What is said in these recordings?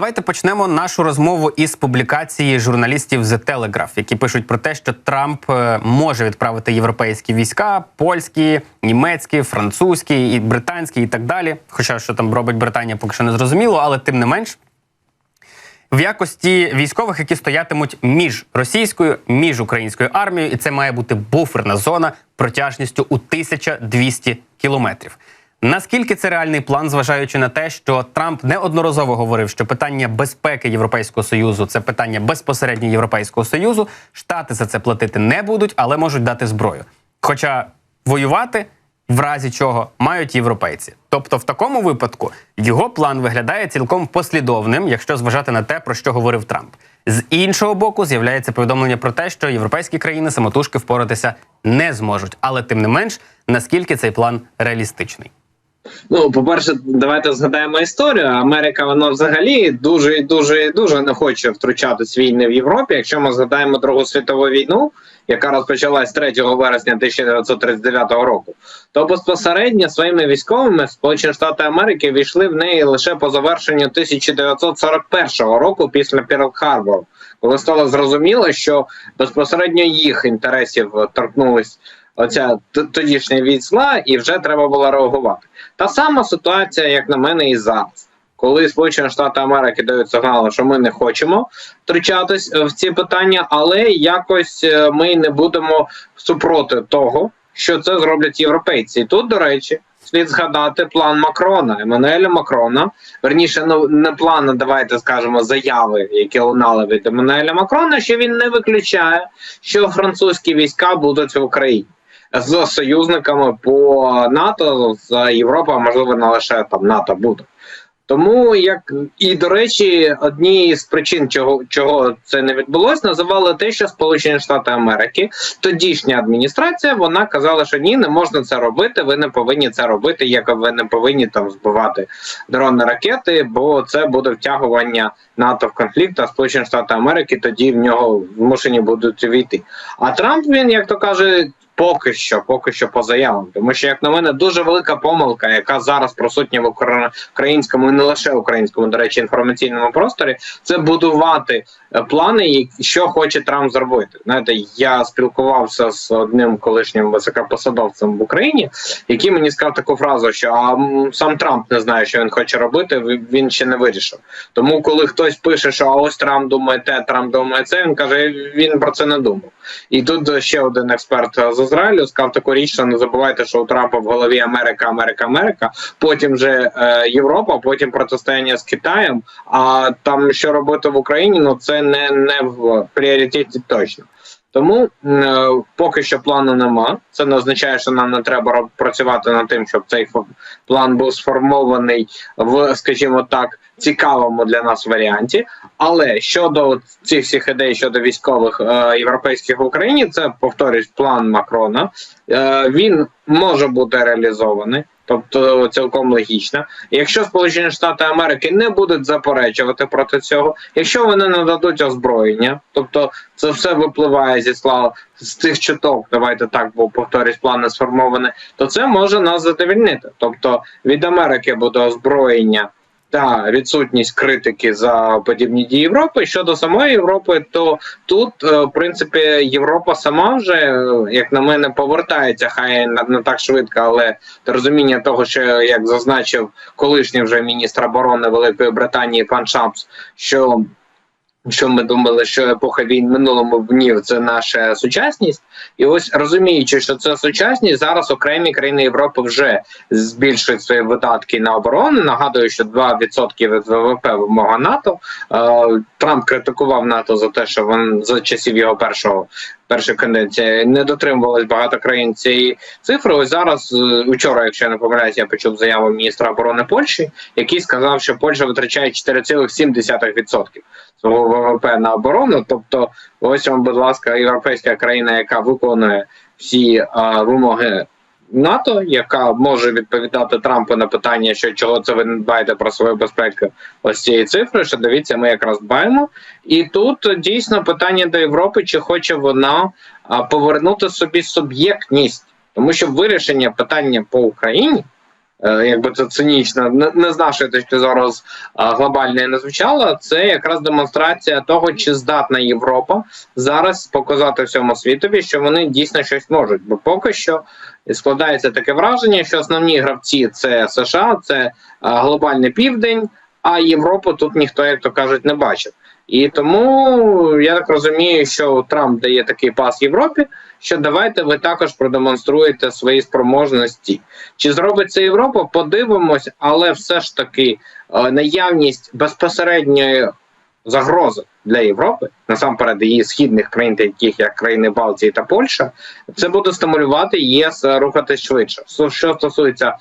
Давайте почнемо нашу розмову із публікації журналістів The Telegraph, які пишуть про те, що Трамп е, може відправити європейські війська, польські, німецькі, французькі і британські, і так далі. Хоча що там робить Британія, поки що не зрозуміло, але тим не менш. В якості військових, які стоятимуть між російською між українською армією, і це має бути буферна зона протяжністю у 1200 кілометрів. Наскільки це реальний план, зважаючи на те, що Трамп неодноразово говорив, що питання безпеки Європейського союзу це питання безпосередньо Європейського союзу. Штати за це платити не будуть, але можуть дати зброю. Хоча воювати в разі чого мають європейці. Тобто, в такому випадку його план виглядає цілком послідовним, якщо зважати на те, про що говорив Трамп. З іншого боку, з'являється повідомлення про те, що європейські країни самотужки впоратися не зможуть. Але тим не менш, наскільки цей план реалістичний. Ну, по-перше, давайте згадаємо історію. Америка вона взагалі дуже дуже дуже не хоче втручатись війни в Європі. Якщо ми згадаємо Другу світову війну, яка розпочалась 3 вересня 1939 року, то безпосередньо своїми військовими Сполучені Штати Америки війшли в неї лише по завершенню 1941 року після Перл Харбору, коли стало зрозуміло, що безпосередньо їх інтересів торкнулись оця тодішня зла, і вже треба було реагувати. Та сама ситуація, як на мене, і зараз. Коли Сполучені Штати Америки дають сигнал, що ми не хочемо втручатись в ці питання, але якось е, ми не будемо супроти того, що це зроблять європейці. І тут, до речі, слід згадати план Макрона, Еммануеля Макрона. Верніше, ну не план, давайте скажемо, заяви, які лунали від Еммануеля Макрона, що він не виключає, що французькі війська будуть в Україні з союзниками по НАТО з Європи, а можливо не лише там НАТО буде. Тому як і до речі, одні з причин, чого чого це не відбулося, називали те, що Сполучені Штати Америки, тодішня адміністрація, вона казала, що ні, не можна це робити. Ви не повинні це робити, як ви не повинні там збивати дрони ракети, бо це буде втягування НАТО в конфлікт. А Сполучені Штати Америки тоді в нього змушені будуть війти. А Трамп він як то каже. Поки що, поки що по заявам, тому що як на мене дуже велика помилка, яка зараз присутня в українському і не лише українському, до речі, інформаційному просторі, це будувати е, плани, що хоче Трамп зробити. Знаєте, я спілкувався з одним колишнім високопосадовцем в Україні, який мені сказав таку фразу, що а сам Трамп не знає, що він хоче робити. Він ще не вирішив. Тому, коли хтось пише, що а ось Трамп думає те, Трамп думає це, він каже, він про це не думав. І тут ще один експерт з Ізраїлю сказав таку річ, що не забувайте, що у Трампа в голові Америка, Америка, Америка. Потім вже е, Європа, потім протистояння з Китаєм. А там що робити в Україні, ну це не, не в пріоритеті точно. Тому е, поки що плану нема. Це не означає, що нам не треба працювати над тим, щоб цей план був сформований в, скажімо так, цікавому для нас варіанті. Але щодо цих всіх ідей щодо військових е, європейських в Україні, це повторюсь план Макрона. Е, Він може бути реалізований. Тобто цілком логічно. Якщо Сполучені Штати Америки не будуть заперечувати проти цього, якщо вони нададуть озброєння, тобто це все випливає зі слава з тих чуток, давайте так, бо повторюсь, плани сформовані, то це може нас задовільнити. Тобто від Америки буде озброєння та відсутність критики за подібні дії Європи. Щодо самої Європи, то тут е, в принципі Європа сама вже, е, як на мене, повертається, хай не так швидко, але розуміння того, що як зазначив колишній вже міністр оборони Великої Британії пан Шапс, що що ми думали, що епоха війн минулому днів це наша сучасність, і ось розуміючи, що це сучасність, зараз окремі країни Європи вже збільшують свої видатки на оборону. Нагадую, що 2% від ВВП вимога НАТО. Е, Трамп критикував НАТО за те, що він за часів його першого першої каденції не дотримувалось багато країн цієї цифри. Ось зараз е, учора, якщо я не помиляюся, я почув заяву міністра оборони Польщі, який сказав, що Польща витрачає 4,7% свого ВВП на оборону. Тобто, ось вам, будь ласка, європейська країна, яка виконує всі а, вимоги. НАТО, яка може відповідати Трампу на питання, що чого це ви не дбаєте про свою безпеку, ось цієї цифри, що дивіться, ми якраз дбаємо. І тут дійсно питання до Європи, чи хоче вона повернути собі суб'єктність, тому що вирішення питання по Україні якби це цинічно, не, з нашої точки зору глобальної не звучало, це якраз демонстрація того, чи здатна Європа зараз показати всьому світові, що вони дійсно щось можуть. Бо поки що складається таке враження, що основні гравці це США, це глобальний південь, а Європу тут ніхто, як то кажуть, не бачив. І тому я так розумію, що Трамп дає такий пас Європі, що давайте ви також продемонструєте свої спроможності. Чи зробить це Європа? Подивимось, але все ж таки е, наявність безпосередньої загрози для Європи, насамперед її східних країн, таких як країни Балтії та Польща, це буде стимулювати ЄС рухатись швидше. Що стосується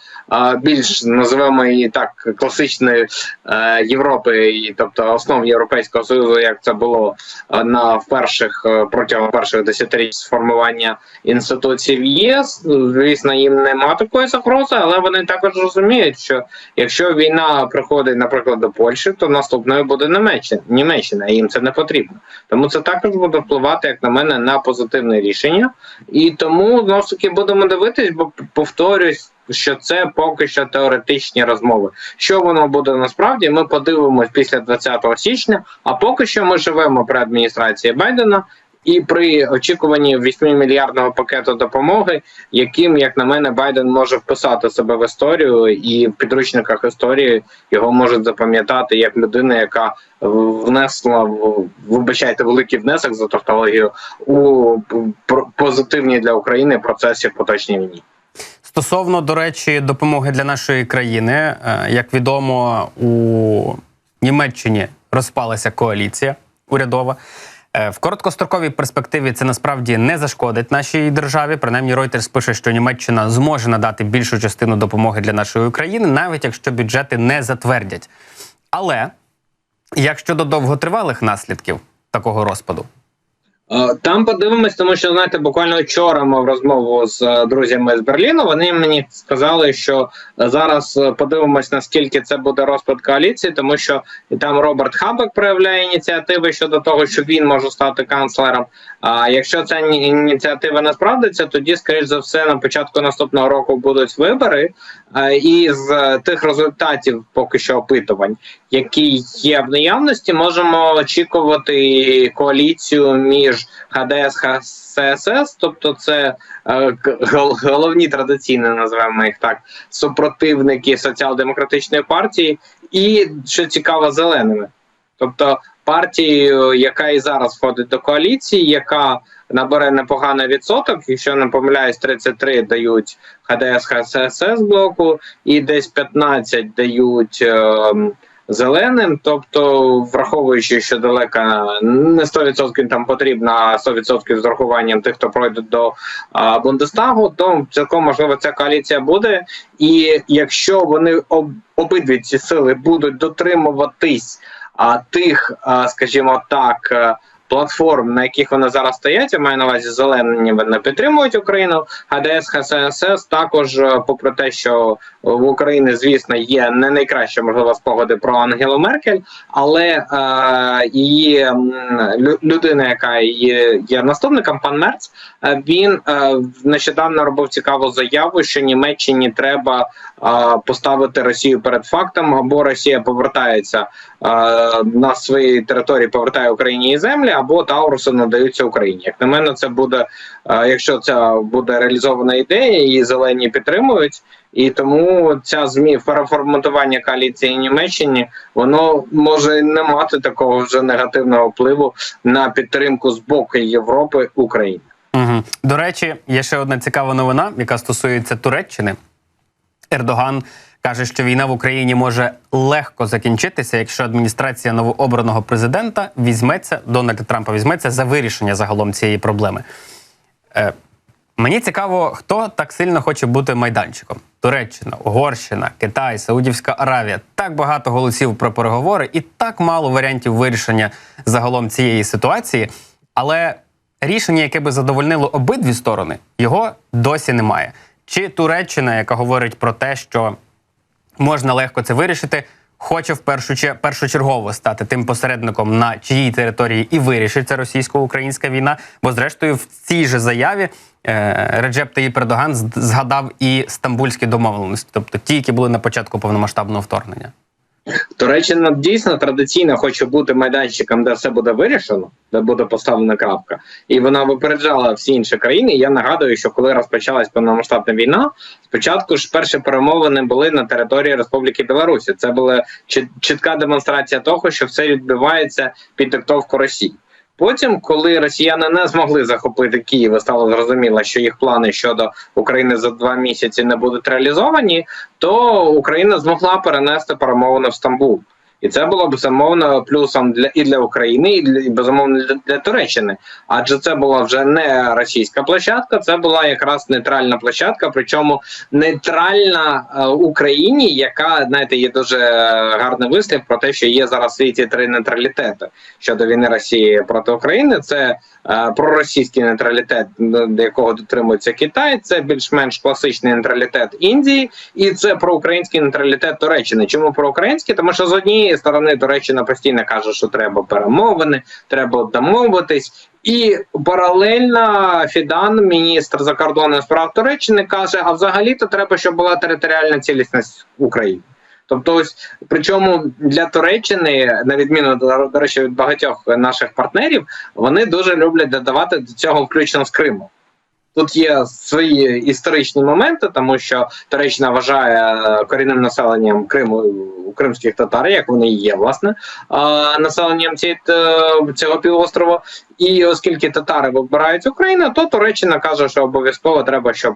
більш називаємо її так класичної е, Європи, тобто основ Європейського союзу, як це було е, на в перших е, протягом перших десятиріч сформування інституцій в ЄС. Звісно, їм нема такої загрози, але вони також розуміють, що якщо війна приходить, наприклад, до Польщі, то наступною буде Німеччина, Німеччина, їм це не потрібно. Тому це також буде впливати, як на мене, на позитивне рішення. І тому знову ж таки будемо дивитись, бо повторюсь. Що це поки що теоретичні розмови. Що воно буде насправді? Ми подивимось після 20 січня. А поки що ми живемо при адміністрації Байдена і при очікуванні 8 мільярдного пакету допомоги, яким, як на мене, Байден може вписати себе в історію, і в підручниках історії його можуть запам'ятати як людина, яка внесла вибачайте великий внесок за тавтологію у позитивні для України процесі в поточній війні. Стосовно, до речі, допомоги для нашої країни, е, як відомо, у Німеччині розпалася коаліція урядова. Е, В короткостроковій перспективі це насправді не зашкодить нашій державі. Принаймні, Reuters пише, що Німеччина зможе надати більшу частину допомоги для нашої країни, навіть якщо бюджети не затвердять. Але як щодо довготривалих наслідків такого розпаду, Там подивимось, тому що знаєте, буквально вчора мав розмову з е, друзями з Берліну. Вони мені сказали, що е, зараз е, подивимось, наскільки це буде розпад коаліції, тому що і там Роберт Хабек проявляє ініціативи щодо того, що він може стати канцлером. А якщо ця ініціатива не справдиться, тоді, скоріш за все, на початку наступного року будуть вибори. Е, І з е, тих результатів, поки що опитувань, які є в наявності, можемо очікувати коаліцію між ХДС ХСС, тобто це е, головні традиційно називаємо їх так, супротивники соціал-демократичної партії, і що цікаво, зеленими. Тобто партією, яка і зараз входить до коаліції, яка набере непоганий відсоток, якщо не помиляюсь, 33 дають ХДС ХСС блоку, і десь 15 дають. ем, Зеленим, тобто враховуючи, що далека не 100% там потрібно, а 100% з урахуванням тих, хто пройде до а, Бундестагу, то цілком можливо ця коаліція буде. І якщо вони об, обидві ці сили будуть дотримуватись а, тих, а, скажімо так, платформ, на яких вони зараз стоять, я маю на увазі зелені вони підтримують Україну. ХДС, ХСС також, е, попри те, що в Україні, звісно, є не найкраще можливо спогади про Ангелу Меркель, але е, її людина, яка є, є наступником, пан Мерц, е, він е, нещодавно робив цікаву заяву, що Німеччині треба е, поставити Росію перед фактом, або Росія повертається на свої території, повертає Україні її землі, або Тауруси надаються Україні. Як на мене, це буде, е, якщо це буде реалізована ідея, її зелені підтримують. І тому ця змі переформатування коаліції Німеччині воно може не мати такого вже негативного впливу на підтримку з боку Європи України. Угу. До речі, є ще одна цікава новина, яка стосується Туреччини. Ердоган каже, що війна в Україні може легко закінчитися, якщо адміністрація новообраного президента візьметься, Дональда Трампа візьметься за вирішення загалом цієї проблеми. Е, мені цікаво, хто так сильно хоче бути майданчиком: Туреччина, Угорщина, Китай, Саудівська Аравія. Так багато голосів про переговори і так мало варіантів вирішення загалом цієї ситуації. Але рішення, яке би задовольнило обидві сторони, його досі немає. Чи Туреччина, яка говорить про те, що можна легко це вирішити, хоче в першу че- першочергово стати тим посередником на чиїй території і вирішиться російсько-українська війна. Бо, зрештою, в цій же заяві е, Реджеп Таїп Ердоган згадав і стамбульські домовленості, тобто ті, які були на початку повномасштабного вторгнення. Туреччина дійсно традиційно хоче бути майданчиком, де все буде вирішено, де буде поставлена крапка, і вона випереджала всі інші країни. Я нагадую, що коли розпочалась повномасштабна війна, спочатку ж перші перемовини були на території Республіки Білорусі. Це була чітка демонстрація того, що все відбувається під диктовку Росії. Потім, коли росіяни не змогли захопити Київ, стало зрозуміло, що їх плани щодо України за два місяці не будуть реалізовані, то Україна змогла перенести перемовини в Стамбул. І це було безумовно плюсом для і для України, і для і безумовно для, для Туреччини. Адже це була вже не російська площадка, це була якраз нейтральна площадка, причому нейтральна е, Україні, яка знаєте, є дуже гарний вислів про те, що є зараз в світі три нейтралітети щодо війни Росії проти України. Це е, проросійський нейтралітет, до якого дотримується Китай. Це більш-менш класичний нейтралітет Індії, і це проукраїнський нейтралітет Туреччини. Чому проукраїнський? Тому що з однієї сторони Туреччина постійно каже, що треба перемовини, треба домовитись. І паралельно Фідан, міністр закордонних справ Туреччини, каже: а взагалі-то треба, щоб була територіальна цілісність України. Тобто, ось причому для Туреччини, на відміну до речі, від багатьох наших партнерів, вони дуже люблять додавати до цього включно з Криму. Тут є свої історичні моменти, тому що Туреччина вважає корінним населенням Криму кримських татар, як вони є, власне, населенням цього півострова. І оскільки татари вибирають Україну, то Туреччина каже, що обов'язково треба, щоб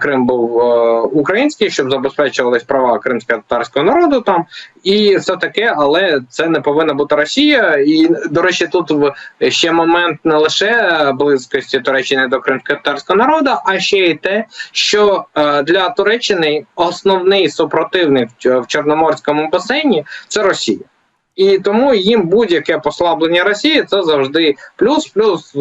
Крим був е, український, щоб забезпечувались права кримсько-татарського народу там і все таке, але це не повинна бути Росія. І до речі, тут ще момент не лише близькості Туреччини до кримсько-татарського народу, а ще й те, що е, для Туреччини основний супротивник в Чор- Чорноморському басейні це Росія. І тому їм будь-яке послаблення Росії це завжди плюс, плюс е,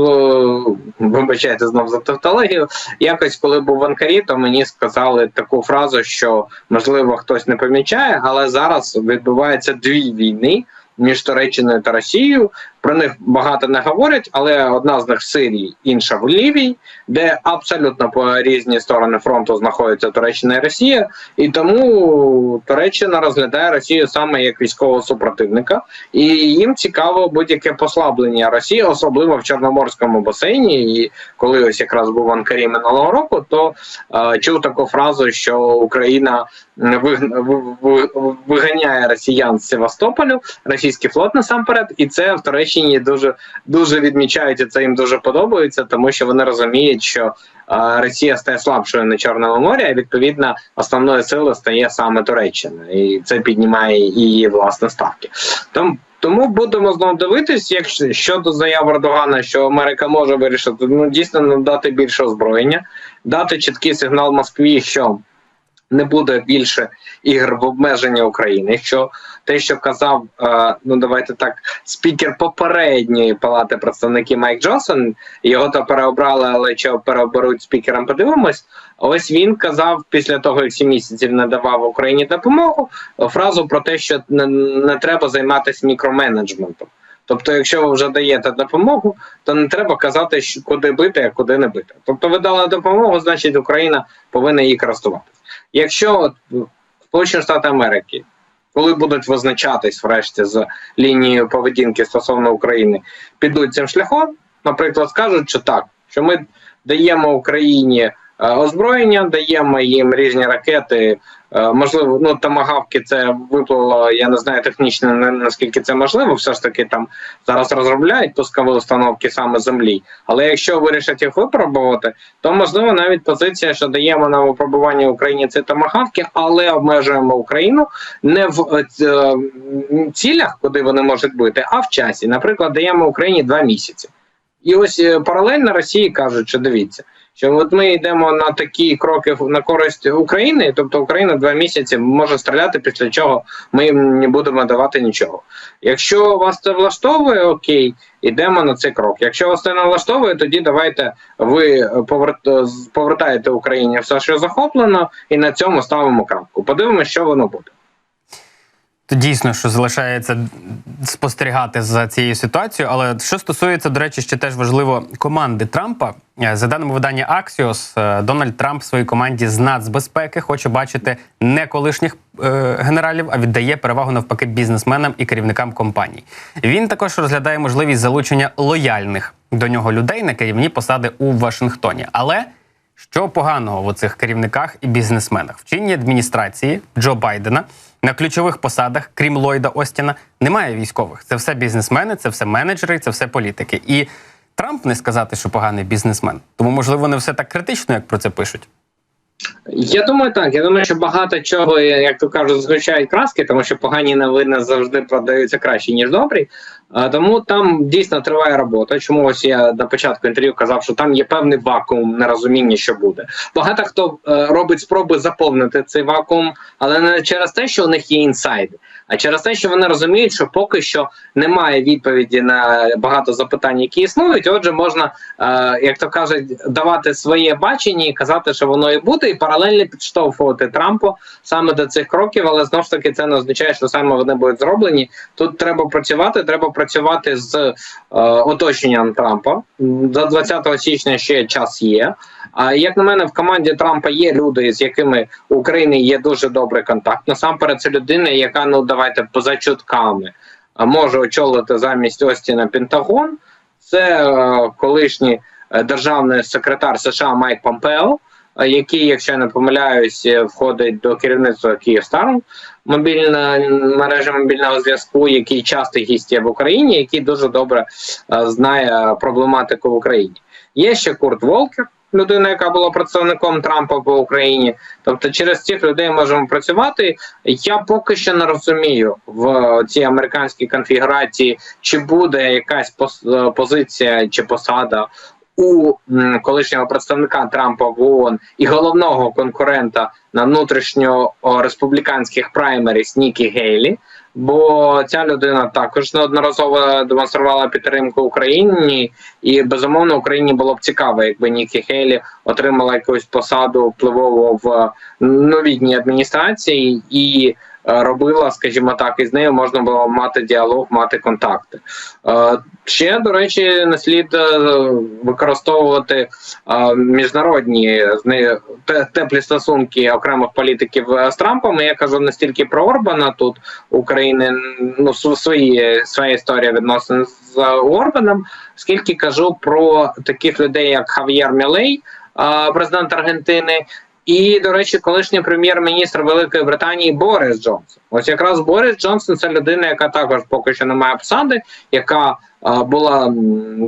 вибачайте знов за тавтологію. Якось коли був в Анкарі, то мені сказали таку фразу, що можливо хтось не помічає, але зараз відбуваються дві війни між Туреччиною та Росією. Про них багато не говорять, але одна з них в Сирії, інша в Лівії, де абсолютно по різні сторони фронту знаходяться Туреччина і Росія, і тому Туреччина розглядає Росію саме як військового супротивника, і їм цікаво будь-яке послаблення Росії, особливо в Чорноморському басейні. І коли ось якраз був Анкарі минулого року, то е, чув таку фразу, що Україна виганяє росіян з Севастополю, російський флот насамперед, і це в Туреччині дуже дуже відмічають, і це їм дуже подобається, тому що вони розуміють, що Росія стає слабшою на Чорному морі, а відповідно основною силою стає саме Туреччина, і це піднімає її власне ставки. Тому тому будемо знову дивитись, якщо щодо заяв Ердогана, що Америка може вирішити ну дійсно надати більше озброєння, дати чіткий сигнал Москві, що не буде більше ігр в обмеження України. Що те, що казав, е, ну давайте так, спікер попередньої палати представників Майк Джонсон, його то переобрали, але що переоберуть спікером, подивимось. Ось він казав після того, як сім місяців не давав Україні допомогу, фразу про те, що не треба займатися мікроменеджментом. Тобто, якщо ви вже даєте допомогу, то не треба казати, куди бити, а куди не бити. Тобто, ви дали допомогу, значить Україна повинна її користуватися. Якщо Сполучені Штати Америки, коли будуть визначатись врешті з лінією поведінки стосовно України, підуть цим шляхом, наприклад, скажуть, що так, що ми даємо Україні е, озброєння, даємо їм різні ракети. Е, Можливо, ну тамагавки це виплило. Я не знаю технічно на- наскільки це можливо. Все ж таки там зараз розробляють пускові установки саме землі. Але якщо вирішать їх випробувати, то можливо навіть позиція, що даємо на випробування Україні ці тамагавки, але обмежуємо Україну не в е, е, цілях, куди вони можуть бути, а в часі. Наприклад, даємо Україні два місяці. І ось паралельно Росії кажуть, що дивіться, що от ми йдемо на такі кроки на користь України, тобто Україна два місяці може стріляти, після чого ми їм не будемо давати нічого. Якщо вас це влаштовує, окей, йдемо на цей крок. Якщо вас це не влаштовує, тоді давайте ви повертаєте Україні все, що захоплено, і на цьому ставимо крапку. Подивимося, що воно буде. То дійсно, що залишається спостерігати за цією ситуацією. Але що стосується, до речі, ще теж важливо команди Трампа. Е, За даними видання Axios, е, Дональд Трамп своїй команді з нацбезпеки хоче бачити не колишніх е, генералів, а віддає перевагу навпаки бізнесменам і керівникам компаній. Він також розглядає можливість залучення лояльних до нього людей на керівні посади у Вашингтоні. Але що поганого в оцих керівниках і бізнесменах? В чинній адміністрації Джо Байдена на ключових посадах, крім Ллойда Остіна, немає військових. Це все бізнесмени, це все менеджери, це все політики. І Трамп не сказати, що поганий бізнесмен. Тому, можливо, не все так критично, як про це пишуть. Я думаю, так. Я думаю, що багато чого, як то кажуть, згущають краски, тому що погані новини завжди продаються краще, ніж добрі. А, Тому там дійсно триває робота. Чому ось я на початку інтерв'ю казав, що там є певний вакуум нерозуміння, що буде. Багато хто е, робить спроби заповнити цей вакуум, але не через те, що у них є інсайди, а через те, що вони розуміють, що поки що немає відповіді на багато запитань, які існують. Отже, можна, е, як то кажуть, давати своє бачення і казати, що воно і буде, і паралельно підштовхувати Трампу саме до цих кроків. Але знову ж таки це не означає, що саме вони будуть зроблені. Тут треба працювати. Треба працювати з е, оточенням Трампа. До 20 січня ще час є. А як на мене, в команді Трампа є люди, з якими у України є дуже добрий контакт. Насамперед, це людина, яка ну давайте поза чутками може очолити замість Остіна Пентагон. Це е, колишній е, державний секретар США Майк Помпео, е, який, якщо я не помиляюсь, е, входить до керівництва Київстару, мобільна мережа мобільного зв'язку, який часто гість в Україні, який дуже добре е, знає проблематику в Україні. Є ще Курт Волкер, людина, яка була представником Трампа по Україні. Тобто, через цих людей можемо працювати. Я поки що не розумію в цій американській конфігурації, чи буде якась е, позиція чи посада. У колишнього представника Трампа в ООН і головного конкурента на внутрішньо республіканських праймеріс Нікі Гейлі, бо ця людина також неодноразово демонструвала підтримку Україні, і безумовно Україні було б цікаво, якби Нікі Гейлі отримала якусь посаду впливову в новітній адміністрації. І робила, скажімо так, і з нею можна було мати діалог, мати контакти. Е, Ще до речі, не слід е, використовувати е, міжнародні теплі стосунки окремих політиків е, з Трампом. Я кажу не стільки про Орбана тут України, ну свої своя історія відносин з Орбаном, скільки кажу про таких людей, як Хав'єр Мілей, е, президент Аргентини. І, до речі, колишній прем'єр-міністр Великої Британії Борис Джонсон. Ось якраз Борис Джонсон це людина, яка також поки що не має посади, яка е, була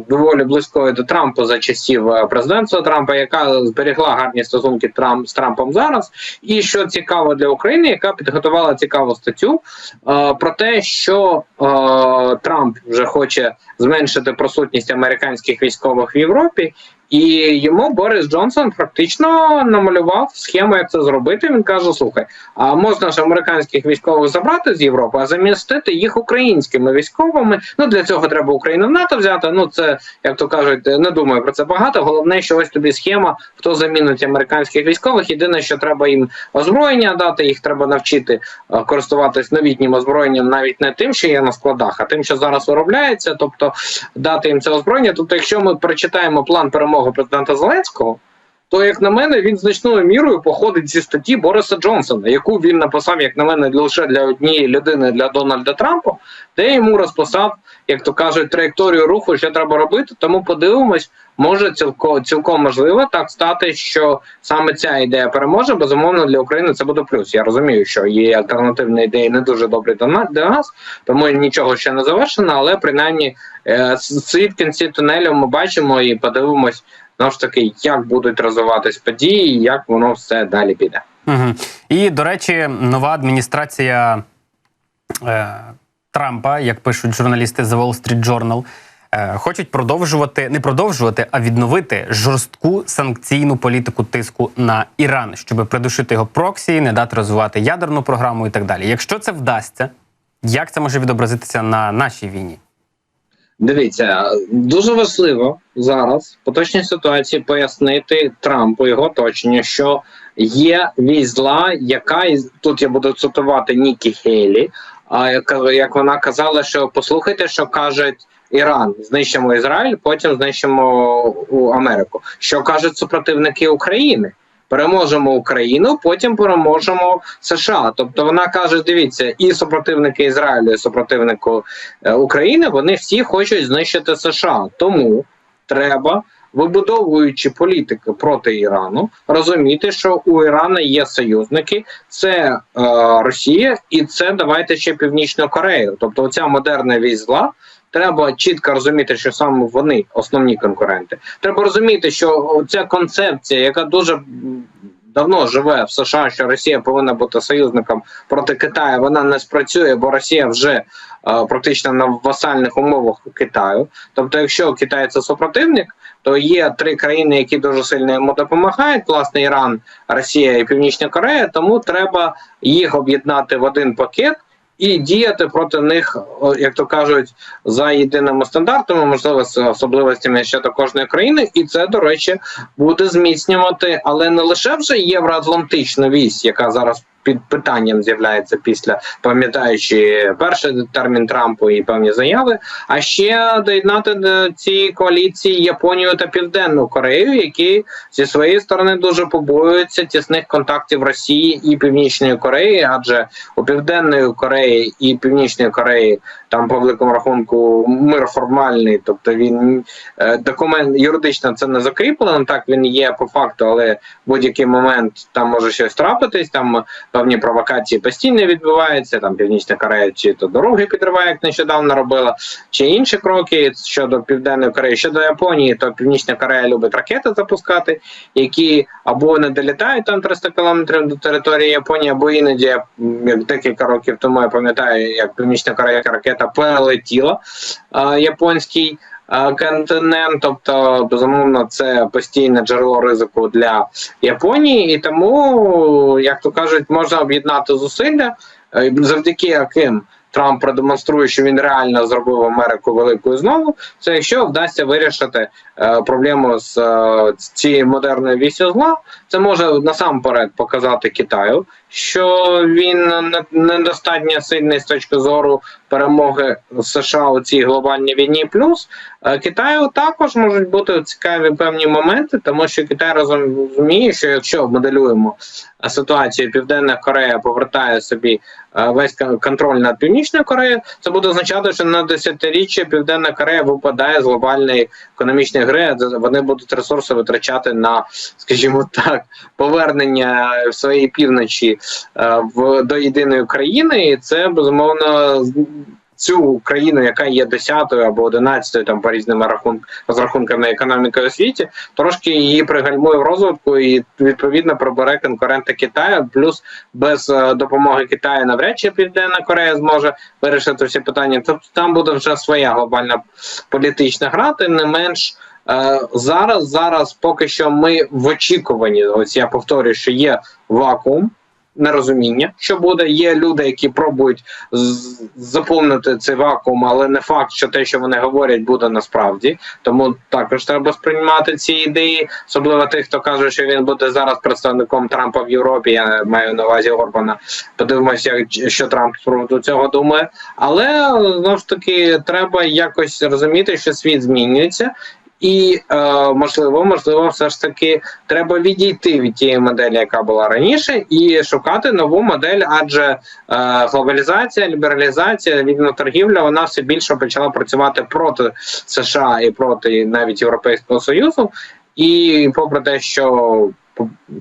доволі близькою до Трампа за часів е, президентства Трампа, яка зберегла гарні стосунки Трамп з Трампом зараз. І що цікаво для України, яка підготувала цікаву статтю е, про те, що е, Трамп вже хоче зменшити присутність американських військових в Європі. І йому Борис Джонсон практично намалював схему, як це зробити. Він каже: слухай, а можна ж американських військових забрати з Європи, а замістити їх українськими військовими. Ну для цього треба Україну в НАТО взяти. Ну це як то кажуть, не думаю про це багато. Головне, що ось тобі схема, хто замінить американських військових. Єдине, що треба їм озброєння дати, їх треба навчити е, користуватись новітнім озброєнням, навіть не тим, що є на складах, а тим, що зараз виробляється, тобто дати їм це озброєння. Тобто, якщо ми прочитаємо план перемоги президента Зеленського. То, як на мене, він значною мірою походить зі статті Бориса Джонсона, яку він написав, як на мене, лише для однієї людини для Дональда Трампа, де йому розписав, як то кажуть, траєкторію руху, що треба робити. Тому подивимось, може цілком цілком можливо так стати, що саме ця ідея переможе. Безумовно, для України це буде плюс. Я розумію, що є альтернативні ідеї не дуже добрі для на- для нас, тому нічого ще не завершено, але принаймні е, світ кінці тунелю ми бачимо і подивимось. Знову ж таки, як будуть розвиватись події, як воно все далі піде. Угу. І, до речі, нова адміністрація е, Трампа, як пишуть журналісти The Wall Street Journal, е, хочуть продовжувати, не продовжувати, а відновити жорстку санкційну політику тиску на Іран, щоб придушити його проксі, не дати розвивати ядерну програму і так далі. Якщо це вдасться, як це може відобразитися на нашій війні? Дивіться, дуже важливо зараз в поточній ситуації пояснити Трампу його оточенню, що є вісь зла, яка тут я буду цитувати Нікі Хейлі, А як, вона казала, що послухайте, що каже Іран, знищимо Ізраїль, потім знищимо Америку. Що кажуть супротивники України? Переможемо Україну, потім переможемо США. Тобто вона каже: дивіться, і супротивники Ізраїлю, і супротивнику е, України, вони всі хочуть знищити США. Тому треба, вибудовуючи політику проти Ірану, розуміти, що у Ірана є союзники, це е, Росія, і це давайте ще Північну Корею. Тобто, оця модерна вісь зла. Треба чітко розуміти, що саме вони основні конкуренти. Треба розуміти, що ця концепція, яка дуже давно живе в США, що Росія повинна бути союзником проти Китаю, вона не спрацює, бо Росія вже е, практично на васальних умовах Китаю. Тобто, якщо Китай це супротивник, то є три країни, які дуже сильно йому допомагають: власне, Іран, Росія і Північна Корея. Тому треба їх об'єднати в один пакет. І діяти проти них, як то кажуть, за єдиними стандартами, можливо, з особливостями до кожної країни, і це, до речі, буде зміцнювати, але не лише вже євроатлантичну вісь, яка зараз під питанням з'являється після пам'ятаючи перший термін Трампу і певні заяви, а ще доєднати до цієї коаліції Японію та Південну Корею, які зі своєї сторони дуже побоюються тісних контактів Росії і Північної Кореї, адже у Південної Кореї і Північної Кореї там по великому рахунку мир формальний, тобто він е, документ юридично це не закріплено. Так він є по факту, але в будь-який момент там може щось трапитись. Там певні провокації постійно відбуваються. Там Північна Корея чи то дороги підриває, як нещодавно робила, чи інші кроки щодо Південної Кореї. Щодо Японії, то Північна Корея любить ракети запускати, які або не долітають там 300 кілометрів до території Японії, або іноді як декілька років тому я пам'ятаю, як Північна Корея ракета перелетіла е, японський. е, Континент, тобто безумовно, це постійне джерело ризику для Японії, і тому, як то кажуть, можна об'єднати зусилля, е, завдяки яким Трамп продемонструє, що він реально зробив Америку великою знову. Це якщо вдасться вирішити е, проблему з е, цією модерною вісю зла, це може насамперед показати Китаю, що він недостатньо сильний з точки зору перемоги США у цій глобальній війні. Плюс е, Китаю також можуть бути цікаві певні моменти, тому що Китай розуміє, що якщо моделюємо ситуацію, Південна Корея повертає собі весь кон- контроль над Північною Кореєю, це буде означати, що на десятиріччя Південна Корея випадає з глобальної економічної гри. Вони будуть ресурси витрачати на, скажімо так, повернення в своїй півночі е, в до єдиної країни, і це безумовно цю країну, яка є 10 або 11 там по різним рахун... розрахунками економіки у світі, трошки її пригальмує в розвитку і відповідно пробере конкурента Китаю. Плюс без е, допомоги Китаю навряд чи Південна Корея зможе вирішити всі питання. Тобто там буде вже своя глобальна політична гра, тим не менш. Е, зараз, зараз поки що ми в очікуванні. Ось я повторюю, що є вакуум нерозуміння, що буде. Є люди, які пробують заповнити цей вакуум, але не факт, що те, що вони говорять, буде насправді. Тому також треба сприймати ці ідеї, особливо тих, хто каже, що він буде зараз представником Трампа в Європі. Я маю на увазі Орбана. Подивимося, що Трамп приводу цього думає. Але знову ж таки треба якось розуміти, що світ змінюється. І е, можливо, можливо, все ж таки треба відійти від тієї моделі, яка була раніше, і шукати нову модель, адже е, глобалізація, лібералізація, вільна торгівля, вона все більше почала працювати проти США і проти навіть Європейського Союзу. І попри те, що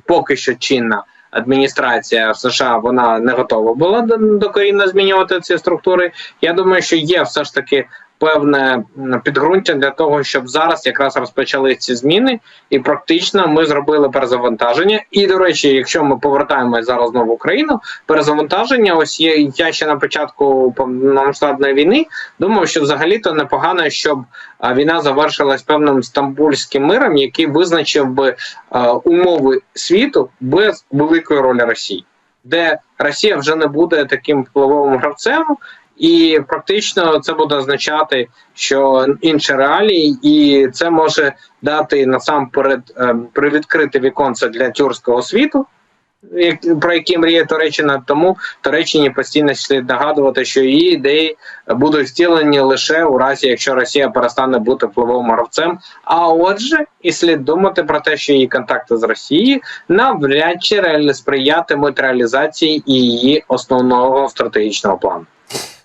поки що чинна адміністрація США вона не готова була до- докорінно змінювати ці структури. Я думаю, що є все ж таки певне підґрунтя для того, щоб зараз якраз розпочали ці зміни, і практично ми зробили перезавантаження. І до речі, якщо ми повертаємось зараз знову в Україну, перезавантаження, ось є я ще на початку повномасштабної війни. Думав, що взагалі то непогано, щоб війна завершилась певним стамбульським миром, який визначив би умови світу без великої ролі Росії, де Росія вже не буде таким впливовим гравцем. І практично це буде означати, що інші реалії, і це може дати насамперед ем, привідкрити віконце для тюркського світу, про які мріє Туреччина. Тому Туреччині постійно слід нагадувати, що її ідеї будуть втілені лише у разі, якщо Росія перестане бути впливовим гравцем. А отже, і слід думати про те, що її контакти з Росією навряд чи реально сприятимуть реалізації її основного стратегічного плану.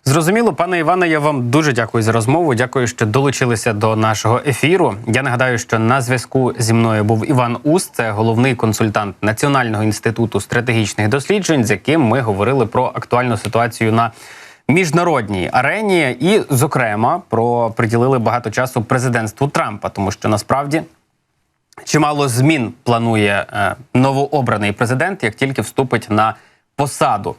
Зрозуміло, пане Іване, я вам дуже дякую за розмову. Дякую, що долучилися до нашого ефіру. Я нагадаю, що на зв'язку зі мною був Іван Уст, це головний консультант Національного інституту стратегічних досліджень, з яким ми говорили про актуальну ситуацію на міжнародній арені, і, зокрема, про приділили багато часу президентству Трампа, тому що насправді. Чимало змін планує е, новообраний президент, як тільки вступить на посаду.